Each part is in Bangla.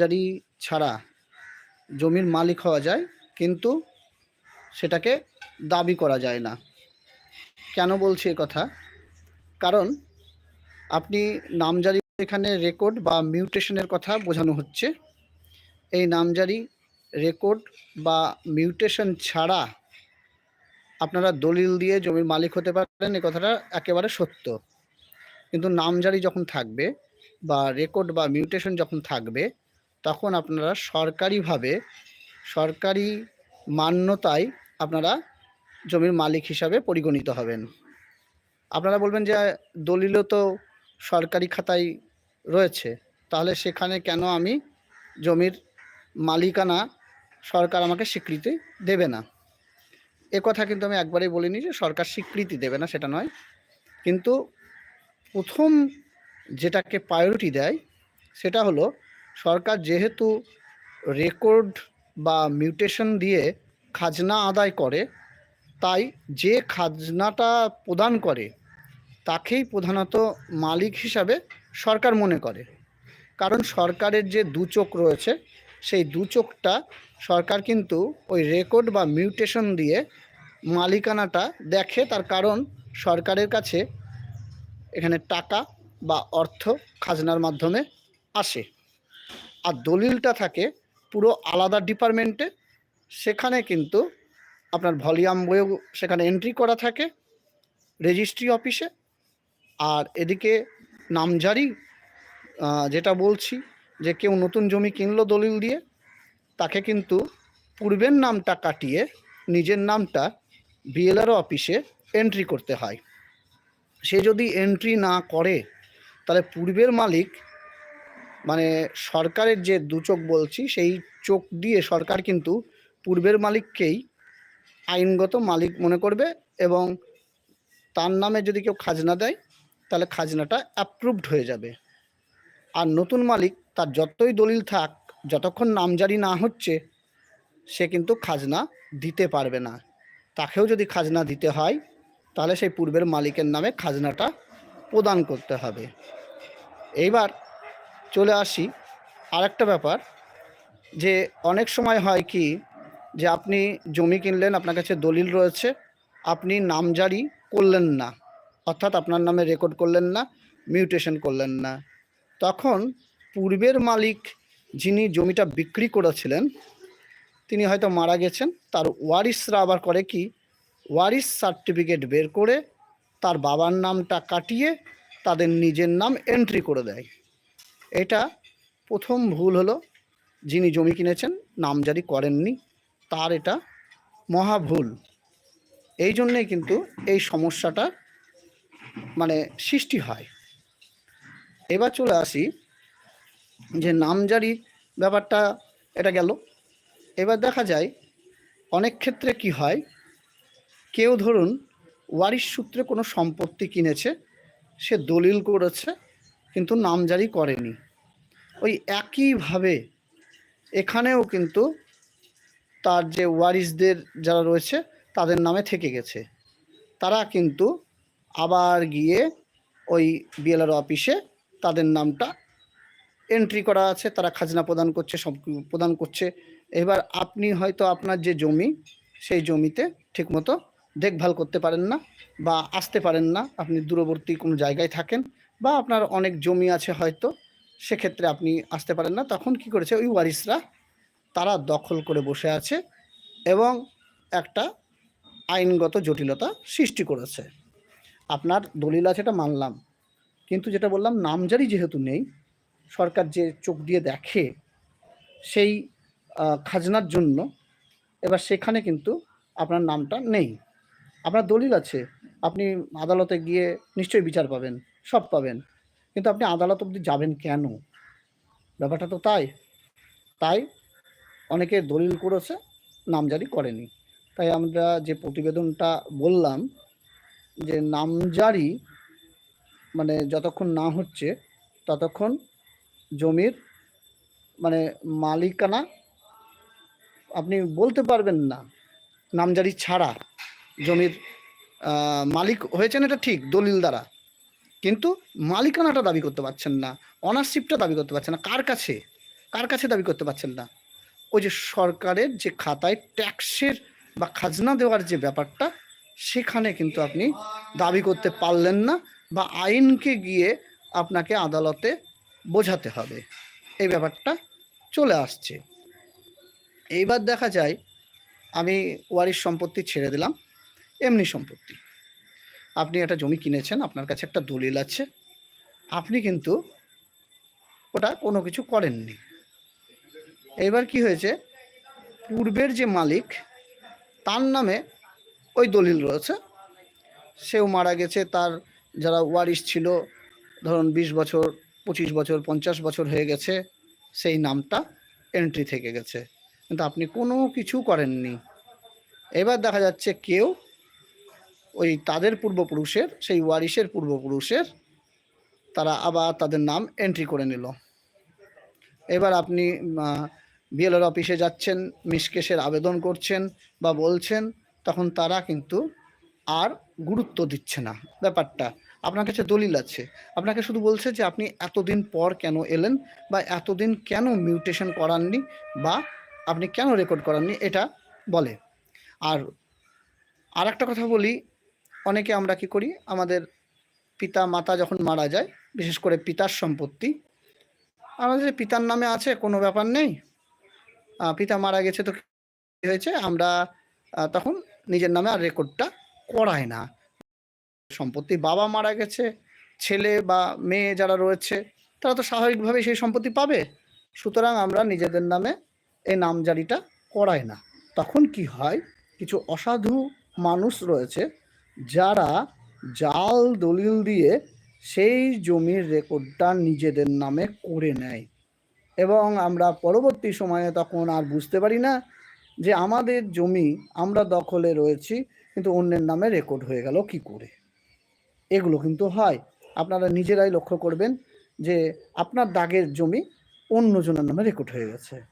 জারি ছাড়া জমির মালিক হওয়া যায়, কিন্তু সেটাকে দাবি করা যায় না। কেন বলছি কথা? কারণ আপনি নামজারি এখানে রেকর্ড বা মিউটেশনের কথা বোঝানো হচ্ছে। এই নামজারি রেকর্ড বা মিউটেশন ছাড়া আপনারা দলিল দিয়ে জমির মালিক হতে পারেন, এ কথাটা একেবারে সত্য। কিন্তু নামজারি যখন থাকবে বা রেকর্ড বা মিউটেশন যখন থাকবে তখন আপনারা সরকারিভাবে সরকারি মান্যতায় আপনারা জমির মালিক হিসাবে পরিগণিত হবেন। আপনারা বলবেন যে, দলিলও তো সরকারি খাতায় রয়েছে, তাহলে সেখানে কেন আমি জমির মালিকানা সরকার আমাকে স্বীকৃতি দেবে না? এ কথা কিন্তু আমি একবারেই বলিনি যে, সরকার স্বীকৃতি দেবে না, সেটা নয়। কিন্তু প্রথম যেটাকে প্রায়োরিটি দেয়, সেটা হলো সরকার যেহেতু রেকর্ড বা মিউটেশন দিয়ে খাজনা আদায় করে, তাই যে খাজনাটা প্রদান করে, তাকেই প্রধানত মালিক হিসাবে সরকার মনে করে। কারণ সরকারের যে দু চোখ রয়েছে, সেই দু চোখটা সরকার কিন্তু ওই রেকর্ড বা মিউটেশন দিয়ে মালিকানাটা দেখে, তার কারণ সরকারের কাছে এখানে টাকা বা অর্থ খাজনার মাধ্যমে আসে। আর দলিলটা থাকে পুরো আলাদা ডিপার্টমেন্টে সেখানে কিন্তু আপনার ভলিউম বইও সেখানে এন্ট্রি করা থাকে রেজিস্ট্রি অফিসে আর এদিকে নামজারি যেটা বলছি যে কেউ নতুন জমি কিনলো দলিল দিয়ে, তাকে কিন্তু পূর্বের নামটা কাটিয়ে নিজের নামটা বিএলআরও অফিসে এন্ট্রি করতে হয়। সে যদি এন্ট্রি না করে, তাহলে পূর্বের মালিক মানে সরকারের যে দু চোখ বলছি, সেই চোখ দিয়ে সরকার কিন্তু পূর্বের মালিককেই আইনগত মালিক মনে করবে এবং তার নামে যদি কেউ খাজনা দেয়, তাহলে খাজনাটা অ্যাপ্রুভড হয়ে যাবে। আর নতুন মালিক তার যতই দলিল থাক, যতক্ষণ নামজারি না হচ্ছে, সে কিন্তু খাজনা দিতে পারবে না। তাকেও যদি খাজনা দিতে হয়, তাহলে সেই পূর্বের মালিকের নামে খাজনাটা প্রদান করতে হবে। এইবার চলে আসি। আরেকটা ব্যাপার যে অনেক সময় হয় কি যে আপনি জমি কিনলেন, আপনার কাছে দলিল রয়েছে, আপনি নামজারি করলেন না, অর্থাৎ আপনার নামে রেকর্ড করলেন না মিউটেশন করলেন না। তখন পূর্বের মালিক যিনি জমিটা বিক্রি করেছিলেন, তিনি হয়তো মারা গেছেন, তার ওয়ারিসরা আবার করে কি ওয়ারিস সার্টিফিকেট বের করে তার বাবার নামটা কাটিয়ে তাদের নিজের নাম এন্ট্রি করে দেয়। এটা প্রথম ভুল হলো যিনি জমি কিনেছেন নামজারি করেননি, তার এটা মহা ভুল। এই জন্যেই কিন্তু এই সমস্যাটা মানে সৃষ্টি হয়। এবার চলে আসি যে নামজারি ব্যাপারটা এটা গেল। এবার দেখা যায় অনেক ক্ষেত্রে কি হয়, কেউ ধরুন ওয়ারিশ সূত্রে কোনো সম্পত্তি কিনেছে, সে দলিল করেছে, কিন্তু নামজারি করেনি। ওই একইভাবে এখানেও কিন্তু তার যে ওয়ারিসদের যারা রয়েছে, তাদের নামে থেকে গেছে। তারা কিন্তু আবার গিয়ে ওই বিএলআর অফিসে তাদের নামটা এন্ট্রি করা আছে, তারা খাজনা প্রদান করছে, সব প্রদান করছে। এবার আপনি হয়তো আপনার যে জমি, সেই জমিতে ঠিকমতো দেখভাল করতে পারেন না বা আসতে পারেন না। আপনি দূরবর্তী কোনো জায়গায় থাকেন বা আপনার অনেক জমি আছে হয়তো সেক্ষেত্রে আপনি আসতে পারেন না। তখন কি করেছে? ওই ওয়ারিসরা তারা দখল করে বসে আছে এবং একটা আইনগত জটিলতা সৃষ্টি করেছে। আপনার দলিল আছে, এটা মানলাম। কিন্তু যেটা বললাম, নামজারি যেহেতু নেই, সরকার যে চোখ দিয়ে দেখে সেই খাজনার জন্য এবার সেখানে কিন্তু আপনার নামটা নেই। আপনার দলিল আছে, আপনি আদালতে গিয়ে নিশ্চয়ই বিচার পাবেন, সব পাবেন। কিন্তু আপনি আদালত অবধি যাবেন কেন? ব্যাপারটা তো তাই। তাই অনেকে দলিল করেছে, নামজারি করেনি। তাই আমরা যে প্রতিবেদনটা বললাম যে নামজারি মানে যতক্ষণ না হচ্ছে, ততক্ষণ জমির মানে মালিকানা আপনি বলতে পারবেন না। নামজারি ছাড়া জমির মালিক হয়েছেন এটা ঠিক, দলিল দ্বারা। কিন্তু মালিকানাটা দাবি করতে পারছেন না অনারশিপটা দাবি করতে পারছেন না, কার কাছে? কার কাছে দাবি করতে পারছেন না? ওই যে সরকারের যে খাতায় ট্যাক্সের বা খাজনা দেওয়ার যে ব্যাপারটা, সেখানে কিন্তু আপনি দাবি করতে পারলেন না বা আইনকে গিয়ে আপনাকে আদালতে বোঝাতে হবে। এই ব্যাপারটা চলে আসছে। এইবার দেখা যায়, আমি ওয়ারিশ সম্পত্তি ছেড়ে দিলাম, এমনি সম্পত্তি। আপনি একটা জমি কিনেছেন, আপনার কাছে একটা দলিল আছে, আপনি কিন্তু ওটা কোনো কিছু করেননি। এবার কি হয়েছে? পূর্বের যে মালিক, তার নামে ওই দলিল রয়েছে। সেও মারা গেছে, তার যারা ওয়ারিশ ছিল, ধরুন বিশ বছর, পঁচিশ বছর, পঞ্চাশ বছর হয়ে গেছে, সেই নামটা এন্ট্রি থেকে গেছে। কিন্তু আপনি কোনো কিছু করেননি। এবার দেখা যাচ্ছে কেউ ওই তাদের পূর্বপুরুষের, সেই ওয়ারিশের পূর্বপুরুষের তারা আবার তাদের নাম এন্ট্রি করে নিল। এবার আপনি বিএলআর অফিসে যাচ্ছেন মিসকেসের আবেদন করছেন বা বলছেন, তখন তারা কিন্তু আর গুরুত্ব দিচ্ছে না। ব্যাপারটা, আপনার কাছে দলিল আছে। আপনাকে শুধু বলছে যে আপনি এতদিন পর কেন এলেন বা এতদিন কেন মিউটেশন করাননি বা আপনি কেন রেকর্ড করাননি, এটা বলে। আর আর একটা কথা বলি অনেকে আমরা কি করি? আমাদের পিতা, মাতা যখন মারা যায়, বিশেষ করে পিতার সম্পত্তি, আমাদের পিতার নামে আছে, কোনো ব্যাপার নেই। পিতা মারা গেছে তো হয়েছে? আমরা তখন নিজের নামে আর রেকর্ডটা করায় না। সম্পত্তি বাবা মারা গেছে, ছেলে বা মেয়ে যারা রয়েছে, তারা তো স্বাভাবিকভাবেই সেই সম্পত্তি পাবে। সুতরাং আমরা নিজেদের নামে এই নামজারিটা করাই না। তখন কি হয়? কিছু অসাধু মানুষ রয়েছে যারা জাল দলিল দিয়ে সেই জমির রেকর্ডটা নিজেদের নামে করে নেয়। এবং আমরা পরবর্তী সময়ে তখন আর বুঝতে পারি না যে আমাদের জমি আমরা দখলে রয়েছি, কিন্তু অন্যের নামে রেকর্ড হয়ে গেল কি করে? এগুলো কিন্তু হয়। আপনারা নিজেরাই লক্ষ্য করবেন যে আপনার দাগের জমি অন্যজনের নামে রেকর্ড হয়ে গেছে।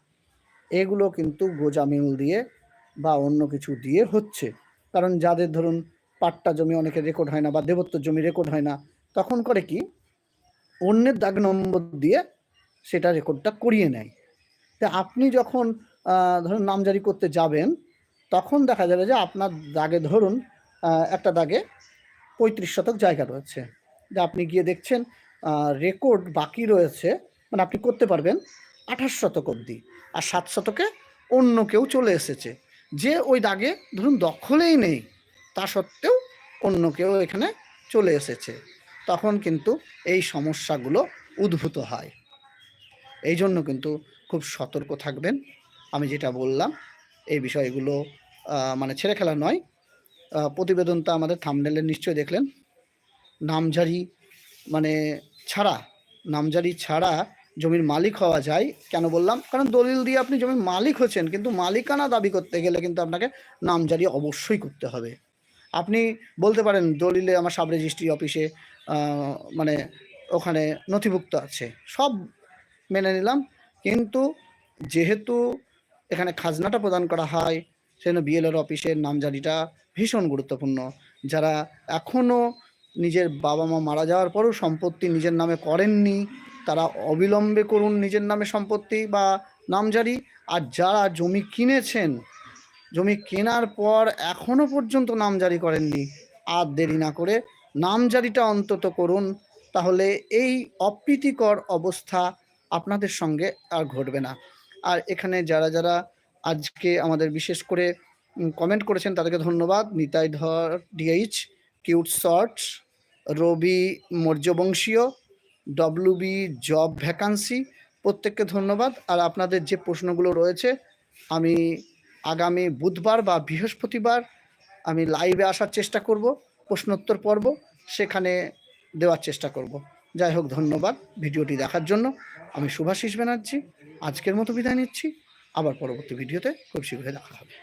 এগুলো কিন্তু গোজামিল দিয়ে বা অন্য কিছু দিয়ে হচ্ছে। কারণ যাদের ধরুন পাট্টা জমি অনেকে রেকর্ড হয় না বা দেবত্ব জমি রেকর্ড হয় না, তখন করে কি? অন্যের দাগ নম্বর দিয়ে সেটা রেকর্ডটা করিয়ে নেয়। তা আপনি যখন ধরুন নামজারি করতে যাবেন, তখন দেখা যাবে যে আপনার দাগে ধরুন একটা দাগে পঁয়ত্রিশ শতক জায়গা রয়েছে। যে আপনি গিয়ে দেখছেন রেকর্ড বাকি রয়েছে মানে আপনি করতে পারবেন আঠাশ শতক অবধি। আর সাত শতকে অন্য কেউ চলে এসেছে। যে ওই দাগে ধরুন দখলেই নেই। তা সত্ত্বেও অন্য কেউ এখানে চলে এসেছে। তখন কিন্তু এই সমস্যাগুলো উদ্ভূত হয়। এই জন্য কিন্তু খুব সতর্ক থাকবেন। আমি যেটা বললাম, এই বিষয়গুলো মানে ছেড়ে খেলা নয়। প্রতিবেদনটা আমাদের থামনেলে নিশ্চয়ই দেখলেন। নামজারি মানে ছাড়া, নামজারি ছাড়া জমির মালিক হওয়া যায় কেন বললাম? কারণ দলিল দিয়ে আপনি জমির মালিক হচ্ছেন, কিন্তু মালিকানা দাবি করতে গেলে কিন্তু আপনাকে নামজারি অবশ্যই করতে হবে। আপনি বলতে পারেন দলিলে আমার সাব রেজিস্ট্রি অফিসে মানে ওখানে নথিভুক্ত আছে। সব মেনে নিলাম। কিন্তু যেহেতু এখানে খাজনাটা প্রদান করা হয়, সেজন্য বিএলআর অফিসের নামজারিটা ভীষণ গুরুত্বপূর্ণ। যারা এখনও নিজের বাবা মা মারা যাওয়ার পরও সম্পত্তি নিজের নামে করেননি, তারা অবিলম্বে করুন নিজের নামে সম্পত্তি বা নামজারি। আর যারা জমি কিনেছেন জমি কেনার পর এখনও পর্যন্ত নাম জারি করেননি। আর দেরি না করে নামজারিটা অন্তত করুন, তাহলে এই অপ্রীতিকর অবস্থা আপনাদের সঙ্গে আর ঘটবে না। আর এখানে যারা যারা আজকে আমাদের বিশেষ করে কমেন্ট করেছেন, তাদেরকে ধন্যবাদ। Nitai Dhar DH cute shorts, Robi মৌর্যবংশীয় WB job vacancy, প্রত্যেককে ধন্যবাদ। আর আপনাদের যে প্রশ্নগুলো রয়েছে, আমি আগামী বুধবার বা বৃহস্পতিবার আমি লাইভে আসার চেষ্টা করব, প্রশ্নোত্তর পর্ব, সেখানে দেওয়ার চেষ্টা করব। যাই হোক, ধন্যবাদ ভিডিওটি দেখার জন্য। আমি শুভাশিস ব্যানার্জি, আজকের মতো বিদায় নিচ্ছি। আবার পরবর্তী ভিডিওতে খুব শীঘ্রই দেখা হবে।